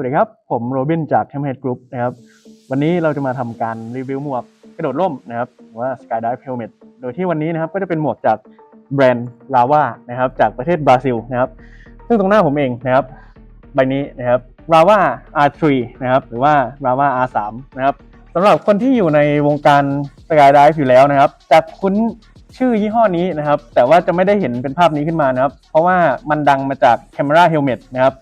วัสดีครับ ผมโรบินจาก h a m h e a d Group นะครับ วันนี้เราจะมาทำการรีวิวหมวกกระโดดร่มนะครับว่า Skydive Helmet โดยที่วันนี้นะครับก็จะเป็นหมวกจากแบรนด์ Lava นะครับจากประเทศบราซิลนะครับซึ่งตรงหน้าผมเองนะครับ ใบนี้นะครับ Lava R3 นะครับหรือว่า Lava R3 นะครับสำหรับคนที่อยู่ในวงการ Skydive อยู่แล้วนะครับจะคุ้นชื่อยี่ห้อนี้นะครับ แต่ว่าจะไม่ได้เห็นเป็นภาพนี้ขึ้นมานะครับ เพราะว่ามันดังมาจาก Camera Helmet นะครับ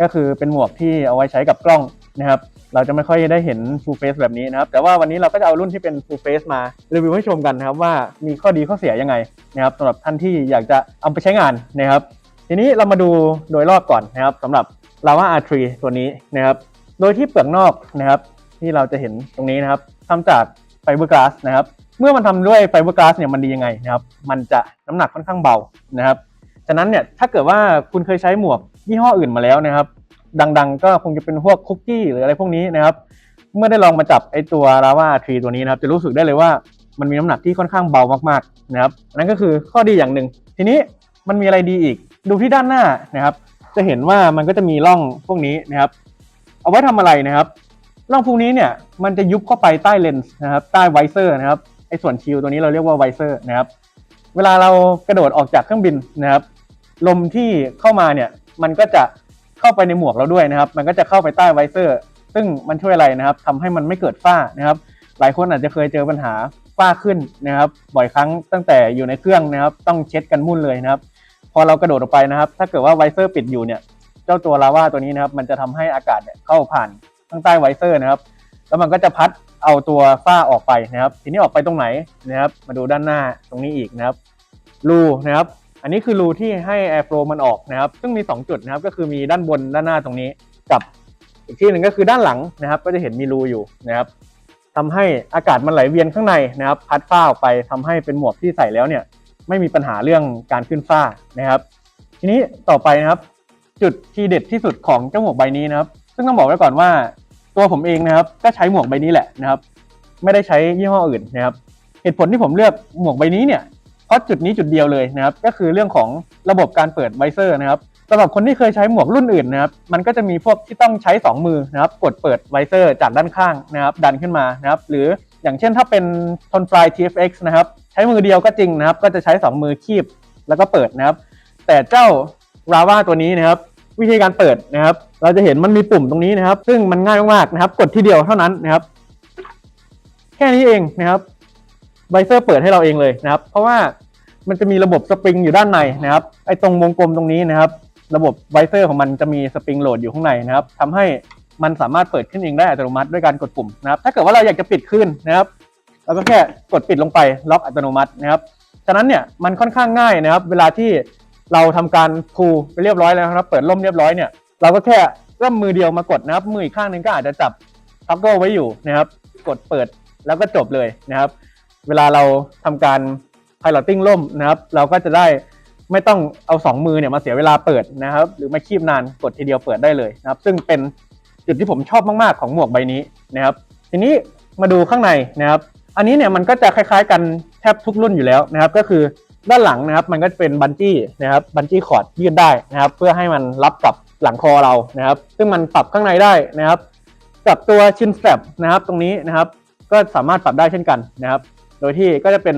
ก็คือเป็นหมวกที่เอาไว้ใช้กับกล้องนะครับเราจะไม่ค่อยได้เห็น full face แบบนี้นะครับแต่ว่าวันนี้เราก็จะเอารุ่นที่เป็น full face มารีวิวให้ชมกันนะครับว่ามีข้อดีข้อเสียยังไงนะครับสำหรับท่านที่อยากจะเอาไปใช้งานนะครับ ทีนี้เรามาดูโดยรอบก่อนนะครับสำหรับ Lava R3 ตัวนี้นะครับโดยที่เปลือกนอกนะครับที่เราจะเห็นตรงนี้นะครับทำจากไฟเบอร์กลาสนะครับเมื่อมันทำด้วยไฟเบอร์กลาสเนี่ยมันดียังไงนะครับมันจะน้ำหนักค่อนข้างเบานะครับ ฉะนั้นเนี่ยถ้าเกิดว่าคุณเคยใช้หมวกยี่ห้ออื่นมาแล้วนะครับ ดังๆ ก็คงจะเป็นพวกคุกกี้หรืออะไรพวกนี้นะครับ เมื่อได้ลองมาจับไอตัวลาวาทรีตัวนี้นะครับ จะรู้สึกได้เลยว่ามันมีน้ำหนักที่ค่อนข้างเบามากๆนะครับนั่นก็คือข้อดีอย่างหนึ่ง ทีนี้มันมีอะไรดีอีก ดูที่ด้านหน้านะครับ จะเห็นว่ามันก็จะมีร่องพวกนี้นะครับ เอาไว้ทำอะไรนะครับร่องพวกนี้เนี่ยมันจะยุบเข้าไปใต้เลนส์นะครับ ใต้ไวเซอร์นะครับไอส่วนชิลตัวนี้เราเรียกว่าไวเซอร์นะครับ เวลาเรากระโดดออกจากเครื่องบินนะครับ ลมที่เข้ามาเนี่ยมันก็จะเข้าไปในหมวกเราด้วยนะครับ มันก็จะเข้าไปใต้ไวเซอร์ ซึ่งมันช่วยอะไรนะครับทำให้มันไม่เกิดฝ้านะครับ หลายคนอาจจะเคยเจอปัญหาฝ้าขึ้นนะครับ บ่อยครั้งตั้งแต่อยู่ในเครื่องนะครับ ต้องเช็ดกันมุ่นเลยนะครับ พอเรากระโดดออกไปนะครับ ถ้าเกิดว่าไวเซอร์ปิดอยู่เนี่ย เจ้าตัวลาว่าตัวนี้นะครับ มันจะทำให้อากาศเนี่ยเข้าผ่านข้างใต้ไวเซอร์นะครับ แล้วมันก็จะพัดเอาตัวฝ้าออกไปนะครับ ทีนี้ออกไปตรงไหนนะครับ มาดูด้านหน้าตรงนี้อีกนะครับ รูนะครับ อันนี้คือรูที่ให้ airflow มันออกนะครับ ซึ่งมี 2 จุดนะครับ ก็คือมีด้านบนด้านหน้าตรงนี้ กับอีกที่หนึ่งก็คือด้านหลังนะครับ ก็จะเห็นมีรูอยู่นะครับทำให้อากาศมันไหลเวียนข้างในนะครับ พัดฝ้าออกไปทำให้เป็นหมวกที่ใส่แล้วเนี่ย ไม่มีปัญหาเรื่องการขึ้นฝ้านะครับ ทีนี้ต่อไปนะครับ จุดที่เด็ดที่สุดของเจ้าหมวกใบนี้นะครับ ซึ่งต้องบอกไว้ก่อนว่า ตัวผมเองนะครับ ก็ใช้หมวกใบนี้แหละนะครับ ไม่ได้ใช้ยี่ห้ออื่นนะครับ เหตุผลที่ผมเลือกหมวกใบนี้เนี่ย เพราะจุดนี้จุดเดียวเลยนะครับก็คือเรื่องของระบบการเปิดไวเซอร์นะครับสำหรับคนที่เคยใช้หมวกรุ่นอื่นนะครับมันก็จะมีพวกที่ต้องใช้ 2 มือนะครับกดเปิดไวเซอร์จากด้านข้างนะครับดันขึ้นมานะครับหรืออย่างเช่นถ้าเป็นทนฟลาย TFX นะครับใช้มือเดียวก็จริงนะครับก็จะใช้ 2 มือคีบแล้วก็เปิดนะครับแต่เจ้า Rava ตัวนี้นะครับวิธีการเปิดนะครับ เราจะเห็นมันมีปุ่มตรงนี้นะครับ ซึ่งมันง่ายมากๆนะครับ กดทีเดียวเท่านั้นนะครับ แค่นี้เองนะครับ ไวเซอร์เปิดให้เราเองเลยนะครับ เพราะว่ามันจะมีระบบสปริงอยู่ด้านในนะครับไอ้ตรงวงกลมตรงนี้นะครับ ระบบไวเซอร์ของมันจะมีสปริงโหลดอยู่ข้างในนะครับทำให้มันสามารถเปิดขึ้นเองได้อัตโนมัติด้วยการกดปุ่มนะครับ ถ้าเกิดว่าเราอยากจะปิดขึ้นนะครับเราก็แค่กดปิดลงไปล็อกอัตโนมัตินะครับฉะนั้นเนี่ยมันค่อนข้างง่ายนะครับ เวลาที่เราทำการพูไปเรียบร้อยแล้วนะครับ เปิดล่มเรียบร้อยเนี่ยเราก็แค่เริ่มมือเดียวมากดนะครับ มืออีกข้างหนึงก็อาจจะจับท็อกเกิลไว้อยู่นะครับ กดเปิดแล้วก็จบเลยนะครับ เวลาเราทำการ piloting ล่มนะครับ เราก็จะได้ไม่ต้องเอาสองมือเนี่ยมาเสียเวลาเปิดนะครับ หรือมาคีบนานกดทีเดียวเปิดได้เลยนะครับ ซึ่งเป็นจุดที่ผมชอบมากๆของหมวกใบนี้นะครับ ทีนี้มาดูข้างในนะครับ อันนี้เนี่ยมันก็จะคล้ายๆ กันแทบทุกรุ่นอยู่แล้วนะครับ ก็คือด้านหลังนะครับมันก็จะเป็นบันจี้นะครับบันจี้คอร์ดยืดได้นะครับ เพื่อให้มันรับกับหลังคอเรานะครับ ซึ่งมันปรับข้างในได้นะครับ กับตัวชินส t ต a p นะครับ ตรงนี้นะครับ ก็สามารถปรับได้เช่นกันนะครับ ดยที่ก็จะเป็น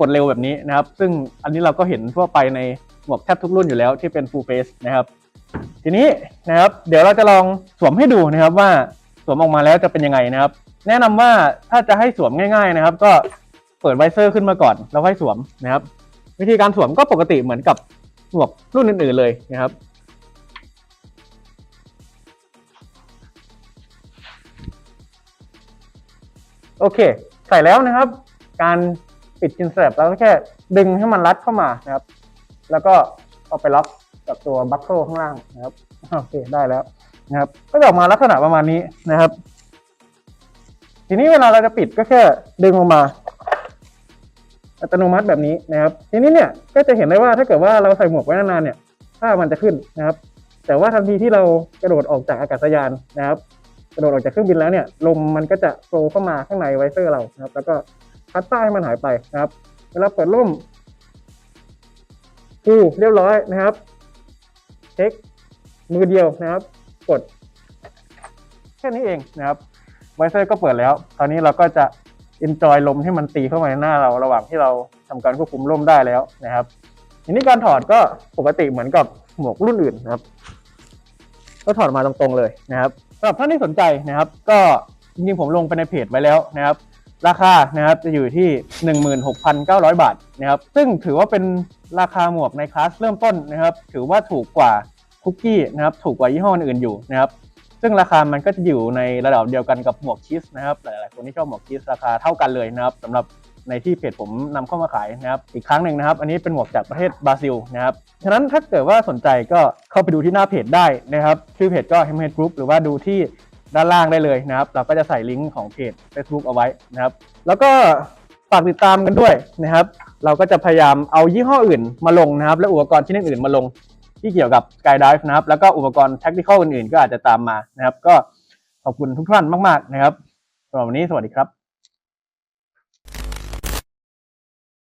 กดเร็วแบบนี้นะครับ ซึ่งอันนี้เราก็เห็นทั่วไปในหมวกแทบทุกรุ่นอยู่แล้วที่เป็น full face นะครับ ทีนี้นะครับเดี๋ยวเราจะลองสวมให้ดูนะครับว่าสวมออกมาแล้วจะเป็นยังไงนะครับ แนะนำว่าถ้าจะให้สวมง่าย ๆนะครับ ก็เปิดไวเซอร์ขึ้นมาก่อนแล้วค่อยสวมนะครับ วิธีการสวมก็ปกติเหมือนกับหมวกรุ่นอื่นๆเลยนะครับโอเค ใส่แล้วนะครับ การปิดจินสแลบเราก็แค่ดึงให้มันรัดเข้ามานะครับ แล้วก็เอาไปล็อกกับตัวบัคเกิลข้างล่างนะครับโอเคได้แล้วนะครับ ก็จะออกมาลักษณะประมาณนี้นะครับ ทีนี้เวลาเราจะปิดก็แค่ดึงออกมา อัตโนมัติแบบนี้นะครับ ทีนี้เนี่ยก็จะเห็นได้ว่าถ้าเกิดว่าเราใส่หมวกไว้นานๆเนี่ยผ้ามันจะขึ้นนะครับ แต่ว่าทันทีที่เรากระโดดออกจากอากาศยานนะครับ กระโดดออกจากเครื่องบินแล้วเนี่ยลมมันก็จะโฟลว์เข้ามาข้างในไวเซอร์เรานะครับ แล้วก็ พัดใต้ให้มันหายไปนะครับ เวลาเปิดร่มคูเรียบร้อยนะครับ เช็คมือเดียวนะครับ กด แค่นี้เองนะครับไวเซอร์ก็เปิดแล้ว ตอนนี้เราก็จะ enjoy ลมที่มันตีเข้ามาในหน้าเราระหว่างที่เราทำการควบคุมลมได้แล้วนะครับทีนี้การถอดก็ปกติเหมือนกับหมวกรุ่นอื่นนะครับ ก็ถอดมาตรงๆเลยนะครับสำหรับท่านที่สนใจนะครับ ก็จริงๆผมลงไปในเพจไว้แล้วนะครับ ราคานะครับจะอยู่ที่ 16,900 บาทนะครับซึ่งถือว่าเป็นราคาหมวกในคลาสเริ่มต้นนะครับ ถือว่าถูกกว่าคุกกี้นะครับถูกกว่ายี่ห้ออื่นอยู่นะครับซึ่งราคามันก็จะอยู่ในระดับเดียวกันกับหมวกชีสนะครับหลายๆคนที่ชอบหมวกชีสราคาเท่ากันเลยนะครับสำหรับในที่เพจผมนำเข้ามาขายนะครับ อีกครั้งหนึ่งนะครับ อันนี้เป็นหมวกจากประเทศบราซิลนะครับ ฉะนั้นถ้าเกิดว่าสนใจก็เข้าไปดูที่หน้าเพจได้นะครับ ชื่อเพจก็ h e m h e a d Group หรือว่าดูที่ ด้านล่างได้เลยนะครับ เราก็จะใส่ลิงก์ของเพจ Facebook เอาไว้นะครับ แล้วก็ฝากติดตามกันด้วยนะครับ เราก็จะพยายามเอายี่ห้ออื่นมาลงนะครับ และอุปกรณ์ชิ้นอื่นมาลงที่เกี่ยวกับ Skydive นะครับ แล้วก็อุปกรณ์ Tactical อื่นๆ ก็อาจจะตามมานะครับ ก็ขอบคุณทุกท่านมาก ๆ นะครับสำหรับวันนี้สวัสดีครับ